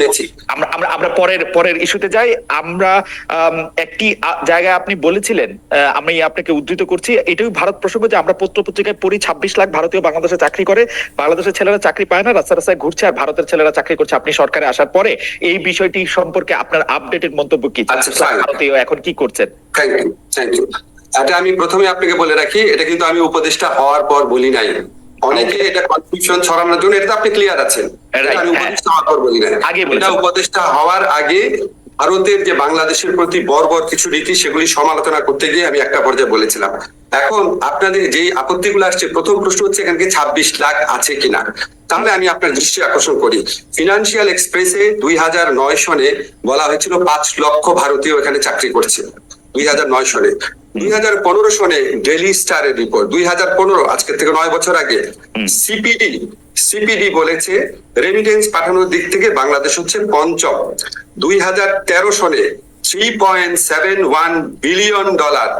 পেয়েছি। আমরা আমরা আমরা পরের পরের ইস্যুতে যাই। আমরা একটি জায়গায় আপনি বলেছিলেন আমি আপনাকে উদ্ধৃত করছি। এটাই ভারত প্রসঙ্গ যে আমরা পত্র পত্রিকায় পড়ি ছাব্বিশ লাখ ভারতীয় বাংলাদেশে চাকরি করে। বাংলাদেশের ছেলেরা চাকরি পায় না রাস্তা রাস্তায় ঘুরছে আর ভারতের ছেলেরা চাকরি করছে। আপনি সরকারে আসার পরে এই বিষয়টি সম্পর্কে আপনার আপডেটেড মন্তব্য কি? আচ্ছা, ভারতীয় এখন কি করছেন? থ্যাংক ইউ থ্যাংক ইউ এটা আমি প্রথমে আপনাকে বলে রাখি এটা কিন্তু আমি উপদেষ্টা হওয়ার পর বলি নাই। অনেকে এটা কনফিউশন ছড়ানোর জন্য এটা আপনি ক্লিয়ার আছেন। আমি হ্যাঁ। উপদেষ্টা হওয়ার পর বলি নাই আগে এটা উপদেষ্টা হওয়ার আগে ভারতের যে বাংলাদেশের প্রতি বর্বর কিছু রীতি সেগুলি সমালোচনা করতে গিয়ে আমি একটা পর্যায়ে বলেছিলাম। এখন আপনাদের যে আপত্তিগুলো আসছে প্রথম প্রশ্ন হচ্ছে এখানে ছাব্বিশ লাখ আছে কিনা? তাহলে আমি আপনার দৃষ্টি আকর্ষণ করি। ফিনান্সিয়াল এক্সপ্রেসে দুই হাজার নয় সনে বলা হয়েছিল পাঁচ লক্ষ ভারতীয় এখানে চাকরি করছে। দুই হাজার নয় সনে। দুই হাজার পনেরো সনে ডেলি স্টারের রিপোর্ট দুই হাজার পনেরো আজকের থেকে নয় বছর আগে সিপিডি সিপিডি বলেছে রেমিটেন্স পাঠানোর দিক থেকে বাংলাদেশ হচ্ছে পঞ্চম। দুই হাজার তেরো সনে three point seven one billion dollar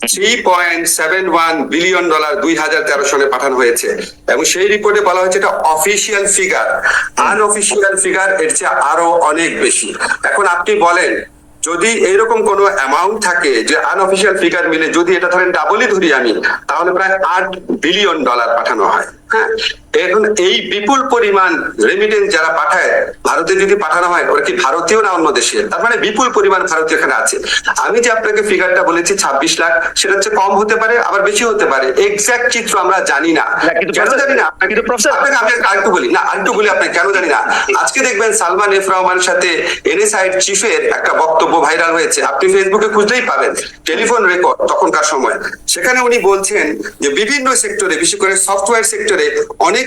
three point seven one billion dollar দুই হাজার তেরো সনে পাঠানো হয়েছে। এবং সেই রিপোর্টে বলা হয়েছে এটা অফিসিয়াল ফিগার আনঅফিসিয়াল ফিগার এর চেয়ে আরও অনেক বেশি। এখন আপনি বলেন যদি এইরকম কোনো অ্যামাউন্ট থাকে যে আনঅফিসিয়াল ফিগার মিলে যদি এটা ধরেন ডাবলই ধরি আমি, তাহলে প্রায় আট বিলিয়ন ডলার পাঠানো হয় হ্যাঁ? এখন এই বিপুল পরিমাণ রেমিটেন্স যারা পাঠায় ভারতে যদি পাঠানো হয় ওরা কি ভারতীয় না অন্য দেশের তার মানে বিপুল পরিমাণ ভারতীয় এখানে আছে। আমি যে আপনাকে ফিগারটা বলেছি ছাব্বিশ লাখ সেটা হচ্ছে কম হতে পারে আবার বেশি হতে পারে। এক্সাক্ট চিত্র আমরা জানি না। কেন জানি না? আপনাকে আমি আরেকটু বলি। না আরেকটু বলি আপনাকে কেন জানি না? আজকে দেখবেন সালমান এফ রহমানের সাথে এনএসআই চিফের একটা বক্তব্য ভাইরাল হয়েছে। আপনি ফেসবুকে খুঁজলেই পাবেন। টেলিফোন রেকর্ড তখনকার সময়। সেখানে উনি বলছেন যে বিভিন্ন সেক্টরে বিশেষ করে সফটওয়্যার সেক্টরে অনেক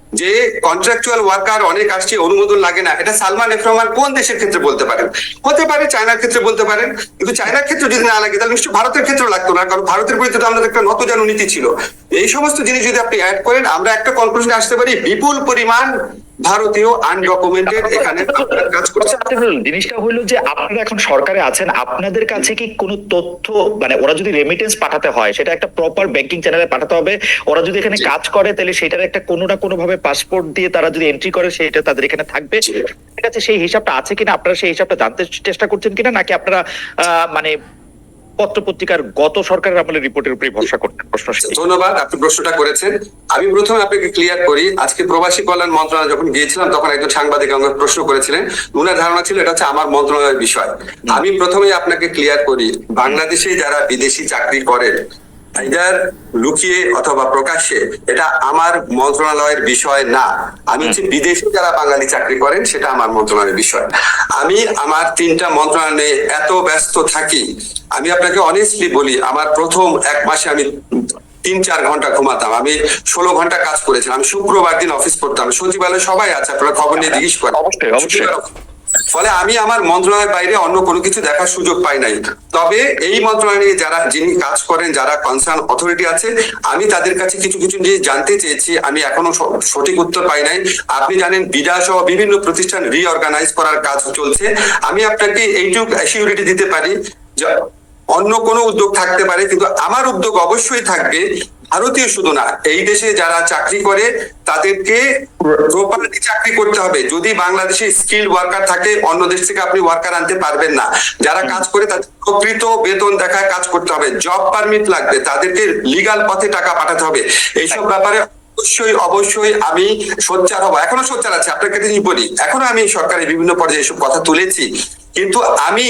যে কন্ট্রাকচুয়াল ওয়ার্কার অনেক আসছে, অনুমোদন লাগে না। এটা সালমান এফরমান কোন দেশের ক্ষেত্রে বলতে পারেন? হতে পারে চায়নার ক্ষেত্রে বলতে পারেন, কিন্তু চায়নার ক্ষেত্রে যদি না লাগে, তাহলে নিশ্চয়ই ভারতের ক্ষেত্রে লাগতো না, কারণ ভারতের বিরুদ্ধে তো আমাদের একটা নতজানু নীতি ছিল। এই সমস্ত জিনিস যদি আপনি অ্যাড করেন, আমরা একটা কনক্লুশনে আসতে পারি, বিপুল পরিমাণ ভারতীয় আনডকুমেন্টেড এখানে কাজ করছে আচ্ছা, বলুন, জিনিসটা হলো যে আপনারা এখন সরকারে আছেন আপনাদের কাছে কি কোনো তথ্য মানে ওরা যদি রেমিটেন্স পাঠাতে হয় সেটা একটা প্রপার ব্যাংকিং চ্যানেলে পাঠাতে হবে ওরা যদি এখানে কাজ করে তাহলে সেটার একটা কোনো না কোনো ভাবে পাসপোর্ট দিয়ে তারা যদি এন্ট্রি করে সেটা তাদের এখানে থাকবে। ঠিক আছে সেই হিসাবটা আছে কিনা? আপনারা সেই হিসাবটা জানতে চেষ্টা করছেন কিনা? নাকি আপনারা আহ, মানে পত্র পত্রিকার গত সরকারের আমলের রিপোর্টের উপরে ভরসা করতে প্রশ্ন ধন্যবাদ আপনি প্রশ্নটা করেছেন। আমি প্রথমে আপনাকে ক্লিয়ার করি আজকে প্রবাসী কল্যাণ মন্ত্রণালয় যখন গিয়েছিলাম তখন একজন সাংবাদিক আমাকে প্রশ্ন করেছিলেন। উনার ধারণা ছিল এটা হচ্ছে আমার মন্ত্রণালয়ের বিষয়। আমি প্রথমে আপনাকে ক্লিয়ার করি বাংলাদেশে যারা বিদেশি চাকরি করেন এটার লুকিয়ে অথবা প্রকাশ্যে এটা আমার মন্ত্রণালয়ের বিষয় না। আমি হচ্ছে বিদেশে যারা বাঙালি চাকরি করেন সেটা আমার মন্ত্রণালয়ের বিষয়। আমি আমার তিনটা মন্ত্রণালয়ে এত ব্যস্ত থাকি আমি আপনাকে অনেস্টলি বলি আমার প্রথম এক মাসে আমি তিন চার ঘণ্টা ঘুমাতাম। আমি ষোলো ঘণ্টা কাজ করেছিলাম। আমি শুক্রবার দিন অফিস করতাম সচিবালয়ে সবাই আছে আপনারা খবর নিয়ে জিজ্ঞেস করেন। অবশ্যই, অবশ্যই। ফলে আমি আমার মন্ত্রণালয়ের বাইরে অন্য কোনো কিছু দেখার সুযোগ পাই নাই। তবে এই মন্ত্রণালয়ে যারা যিনি কাজ করেন, যারা কনসার্ন অথরিটি আছে, আমি তাদের কাছে কিছু কিছু জিনিস জানতে চেয়েছি। আমি এখনও সঠিক উত্তর পাই নাই। আপনি জানেন বিডা সহ বিভিন্ন প্রতিষ্ঠান রিঅর্গানাইজ করার কাজ চলছে। আমি আপনাকে এইটুক অ্যাসিউরিটি দিতে পারি অন্য কোনো উদ্যোগ থাকতে পারে, কিন্তু আমার উদ্যোগ অবশ্যই থাকবে ভারতীয় শুধু না, এই দেশে যারা চাকরি করে, তাদেরকে প্রপারলি চাকরি করতে হবে। যদি বাংলাদেশে স্কিল ওয়ার্কার থাকে, অন্য দেশ থেকে আপনি ওয়ার্কার আনতে পারবেন না। যারা কাজ করে, তাদের প্রকৃত বেতন দেখায় কাজ করতে হবে। জব পারমিট লাগবে, তাদেরকে লিগাল পথে টাকা পাঠাতে হবে। এইসব ব্যাপারে অবশ্যই অবশ্যই আমি সোচ্চার হব। এখনও সোচ্চার আছে, আপনাকে যদি বলি, এখনও আমি সরকারের বিভিন্ন পর্যায়ে এসব কথা তুলেছি। কিন্তু আমি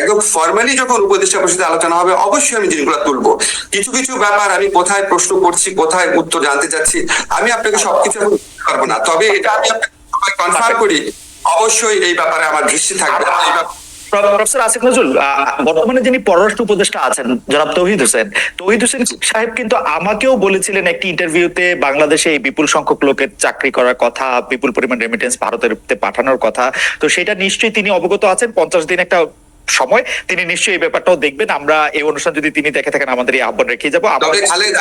একদম ফর্মালি যখন উপদেষ্টা পরিষদে আলোচনা হবে, অবশ্যই আমি জিনিসগুলো তুলবো। কিছু কিছু ব্যাপার আমি কোথায় প্রশ্ন করছি, কোথায় উত্তর জানতে চাচ্ছি, আমি আপনাকে সবকিছু পারব না। তবে এটা আমি আপনাকে কনফার্ম করি, অবশ্যই এই ব্যাপারে আমার দৃষ্টি থাকবে। প্রফেসর আসিফ নজরুল বর্তমানে যিনি পররাষ্ট্র উপদেষ্টা আছেন, জনাব তৌহিদ হোসেন তৌহিদ হোসেন সাহেব কিন্তু আমাকেও বলেছিলেন একটি ইন্টারভিউতে বাংলাদেশে বিপুল সংখ্যক লোকের চাকরি করার কথা, বিপুল পরিমাণ রেমিটেন্স ভারতের পাঠানোর কথা। তো সেটা নিশ্চয়ই তিনি অবগত আছেন। পঞ্চাশ দিন একটা সময়, তিনি নিশ্চয়ই এই ব্যাপারটাও দেখবেন। আমরা এই অনুষ্ঠান যদি তিনি দেখে থাকেন, আমাদের এই আহ্বান রেখে যাব।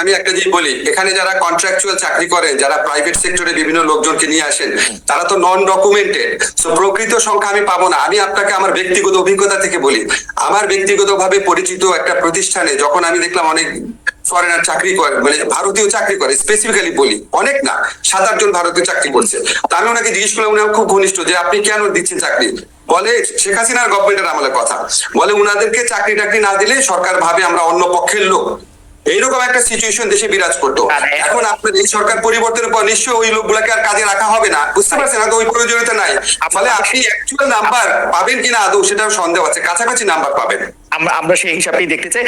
আমি একটা জিনিস বলি, এখানে যারা কন্ট্রাকচুয়াল চাকরি করেন যারা প্রাইভেট সেক্টরে বিভিন্ন লোকজনকে নিয়ে আসেন, তারা তো নন ডকুমেন্টেড তো প্রকৃত সংখ্যা আমি পাবো না। আমি আপনাকে আমার ব্যক্তিগত অভিজ্ঞতা থেকে বলি। আমার ব্যক্তিগতভাবে পরিচিত একটা প্রতিষ্ঠানে যখন আমি দেখলাম অনেক ফরেনার চাকরি করে মানে ভারতীয় চাকরি করে স্পেসিফিক্যালি বলি, অনেক না, সাত আটজন ভারতীয় চাকরি করছে। তা আমি ওনাকে জিজ্ঞেস করলাম, উনি খুব ঘনিষ্ঠ যে আপনি কেন দিচ্ছেন চাকরি? বলে শেখ হাসিনার গভর্নমেন্টের আমলের কথা। বলে উনাদেরকে চাকরি টাকরি না দিলে সরকার ভাবে আমরা অন্য পক্ষের লোক। এইরকম একটা সিচুয়েশন দেশে বিরাজ করতো। এখন- আপনার এই সরকার পরিবর্তনের পর নিশ্চয়ই ওই লোকগুলাকে আর কাজে রাখা হবে না। বুঝতে পারছেন? হয়তো ওই প্রয়োজনীয়তা নাই। ফলে আপনি অ্যাকচুয়াল নাম্বার পাবেন কিনা আদৌ সেটাও সন্দেহ আছে। কাছাকাছি নাম্বার পাবেন। আমরা আমরা সেই হিসাবেই দেখতে চাই।